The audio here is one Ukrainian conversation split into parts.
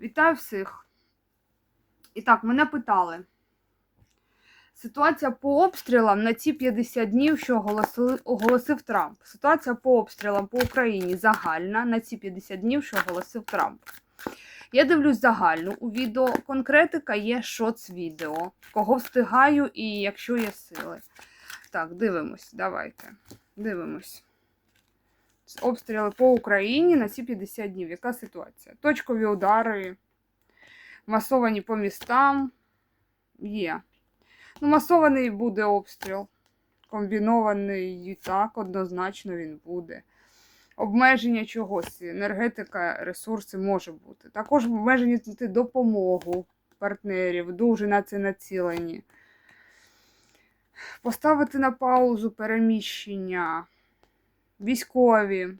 Вітаю всіх. І так, мене питали. Ситуація по обстрілам на ці 50 днів, що оголосили, оголосив Трамп. Ситуація по обстрілам по Україні загальна на ці 50 днів, що оголосив Трамп. Я дивлюсь загальну у відео. Конкретика є шоц відео. Кого встигаю і якщо є сили. Так, дивимось, давайте. Дивимось. Обстріли по Україні на ці 50 днів. Яка ситуація? Точкові удари, масовані по містам. Є. Ну, масований буде обстріл. Комбінований так, однозначно він буде. Обмеження чогось, енергетика, ресурси може бути. Також обмеження допомогу партнерів, дуже на це націлені. Поставити на паузу переміщення, військові.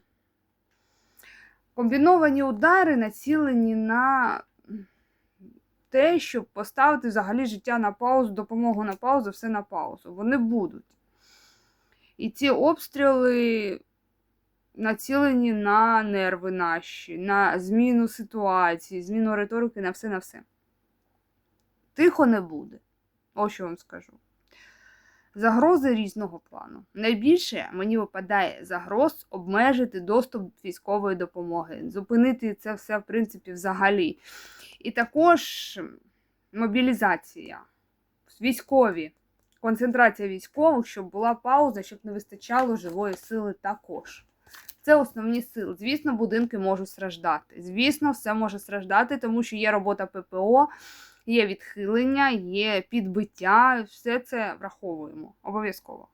Комбіновані удари націлені на те, щоб поставити взагалі життя на паузу, допомогу на паузу, все на паузу. Вони будуть. І ці обстріли націлені на нерви наші, на зміну ситуації, зміну риторики, на все на все. Тихо не буде. Ось що вам скажу. Загрози різного плану. Найбільше мені випадає загроз обмежити доступ військової допомоги, зупинити це все, в принципі, взагалі. І також мобілізація, військові, концентрація військових, щоб була пауза, щоб не вистачало живої сили також. Це основні сили. Звісно, будинки можуть страждати. Звісно, все може страждати, тому що є робота ППО, є відхилення, є підбиття. Все це враховуємо обов'язково.